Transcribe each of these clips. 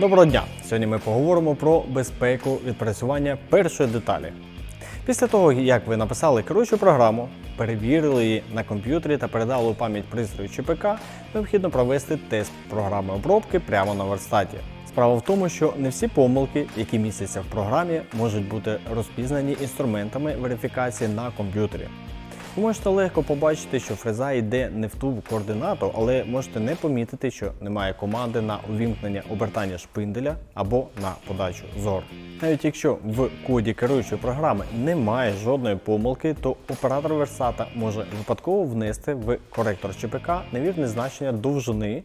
Доброго дня! Сьогодні ми поговоримо про безпеку відпрацювання першої деталі. Після того, як ви написали керуючу програму, перевірили її на комп'ютері та передали у пам'ять пристрою чи ПК, необхідно провести тест програми обробки прямо на верстаті. Справа в тому, що не всі помилки, які містяться в програмі, можуть бути розпізнані інструментами верифікації на комп'ютері. Ви можете легко побачити, що фреза йде не в ту координату, але можете не помітити, що немає команди на увімкнення обертання шпинделя або на подачу зор. Навіть якщо в коді керуючої програми немає жодної помилки, то оператор версата може випадково внести в коректор ЧПК невірне значення довжини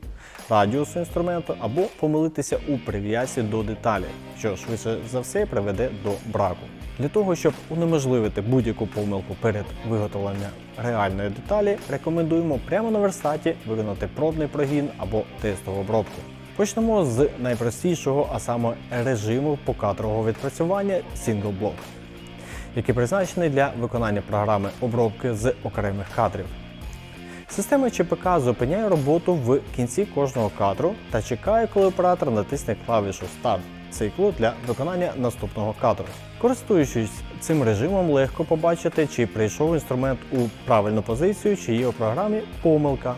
радіусу інструменту або помилитися у прив'язці до деталі, що швидше за все приведе до браку. Для того, щоб унеможливити будь-яку помилку перед виготовленням реальної деталі, рекомендуємо прямо на верстаті виконати пробний прогін або тестову обробку. Почнемо з найпростішого, а саме режиму покадрового відпрацювання Single Block, який призначений для виконання програми обробки з окремих кадрів. Система ЧПК зупиняє роботу в кінці кожного кадру та чекає, коли оператор натисне клавішу Старт циклу для виконання наступного кадру. Користуючись цим режимом, легко побачити, чи прийшов інструмент у правильну позицію, чи є у програмі помилка.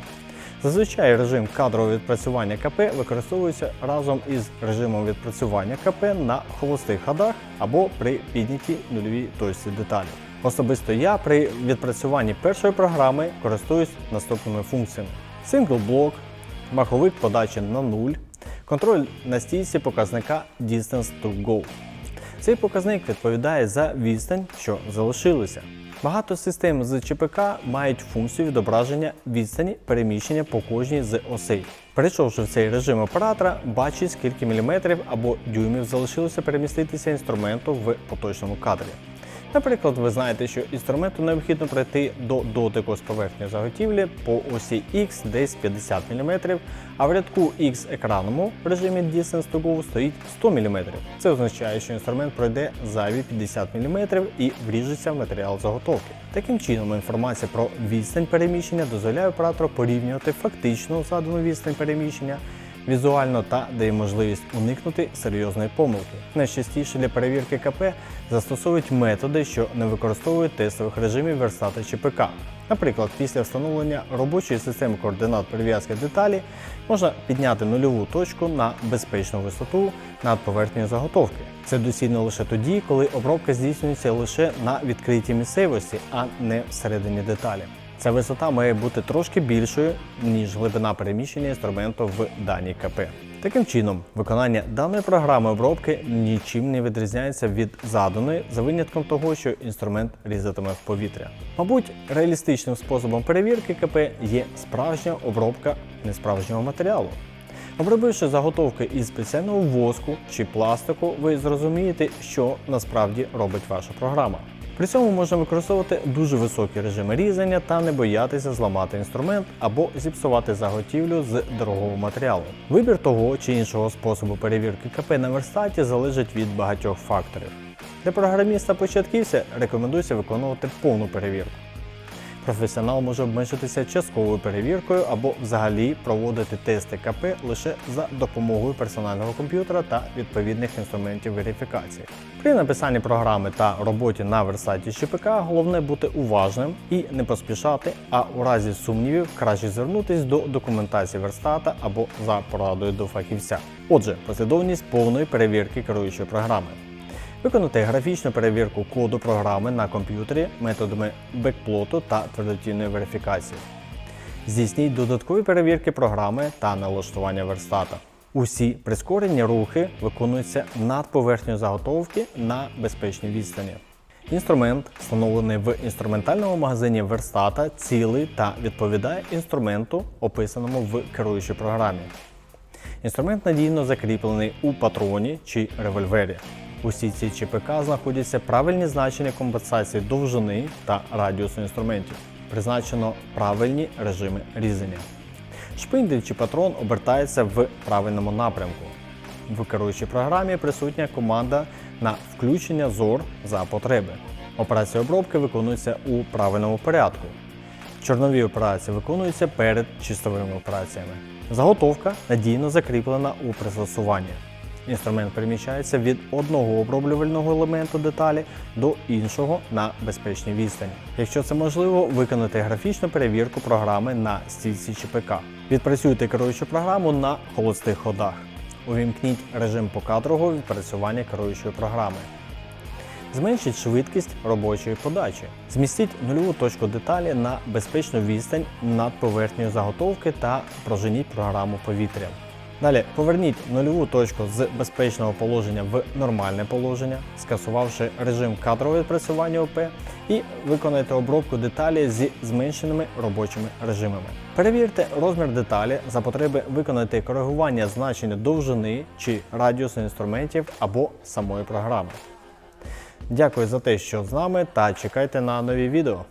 Зазвичай режим кадрового відпрацювання КП використовується разом із режимом відпрацювання КП на холостих ходах або при піднятій нульовій точці деталі. Особисто я при відпрацюванні першої програми користуюсь наступними функціями: Single блок, маховик подачі на нуль, контроль на стійці показника Distance to Go. Цей показник відповідає за відстань, що залишилася. Багато систем з ЧПК мають функцію відображення відстані переміщення по кожній з осей. Перейшовши в цей режим оператора, бачить, скільки міліметрів або дюймів залишилося переміститися інструменту в поточному кадрі. Наприклад, ви знаєте, що інструменту необхідно пройти до дотику з поверхні заготівлі по осі X десь 50 мм, а в рядку X екранному в режимі Distance to Go стоїть 100 мм. Це означає, що інструмент пройде зайві 50 мм і вріжеться в матеріал заготовки. Таким чином, інформація про відстань переміщення дозволяє оператору порівнювати фактично задану відстань переміщення візуально та дає можливість уникнути серйозної помилки. Найчастіше для перевірки КП застосовують методи, що не використовують тестових режимів верстата чи ПК. Наприклад, після встановлення робочої системи координат прив'язки деталі можна підняти нульову точку на безпечну висоту над поверхнею заготовки. Це доцільно лише тоді, коли обробка здійснюється лише на відкритій місцевості, а не всередині деталі. Ця висота має бути трошки більшою, ніж глибина переміщення інструменту в даній КП. Таким чином, виконання даної програми обробки нічим не відрізняється від заданої, за винятком того, що інструмент різатиме в повітря. Мабуть, реалістичним способом перевірки КП є справжня обробка несправжнього матеріалу. Обробивши заготовки із спеціального воску чи пластику, ви зрозумієте, що насправді робить ваша програма. При цьому можна використовувати дуже високі режими різання та не боятися зламати інструмент або зіпсувати заготівлю з дорогого матеріалу. Вибір того чи іншого способу перевірки КП на верстаті залежить від багатьох факторів. Для програміста-початківця рекомендується виконувати повну перевірку. Професіонал може обмежитися частковою перевіркою або взагалі проводити тести КП лише за допомогою персонального комп'ютера та відповідних інструментів верифікації. При написанні програми та роботі на версаті ЧПК головне бути уважним і не поспішати, а у разі сумнівів краще звернутися до документації верстата або за порадою до фахівця. Отже, послідовність повної перевірки керуючої програми. Виконати графічну перевірку коду програми на комп'ютері методами бекплоту та твердотільної верифікації. Здійсніть додаткові перевірки програми та налаштування верстата. Усі прискорені рухи виконуються над поверхнею заготовки на безпечній відстані. Інструмент, встановлений в інструментальному магазині верстата, цілий та відповідає інструменту, описаному в керуючій програмі. Інструмент надійно закріплений у патроні чи револьвері. Усі ці ЧПК знаходяться правильні значення компенсації довжини та радіусу інструментів. Призначено правильні режими різання. Шпиндель чи патрон обертається в правильному напрямку. В керуючій програмі присутня команда на включення зор за потреби. Операція обробки виконується у правильному порядку. Чорнові операції виконуються перед чистовими операціями. Заготовка надійно закріплена у пристосуванні. Інструмент переміщається від одного оброблювального елементу деталі до іншого на безпечній відстані. Якщо це можливо, виконати графічну перевірку програми на стійці ЧПК. Відпрацюйте керуючу програму на холостих ходах. Увімкніть режим покадрового відпрацювання керуючої програми. Зменшіть швидкість робочої подачі. Змістіть нульову точку деталі на безпечну відстань над поверхнею заготовки та проженіть програму повітрям. Далі поверніть нульову точку з безпечного положення в нормальне положення, скасувавши режим кадрового відпрацювання ОП, і виконайте обробку деталі зі зменшеними робочими режимами. Перевірте розмір деталі за потреби виконати коригування значення довжини чи радіусу інструментів або самої програми. Дякую за те, що з нами та чекайте на нові відео.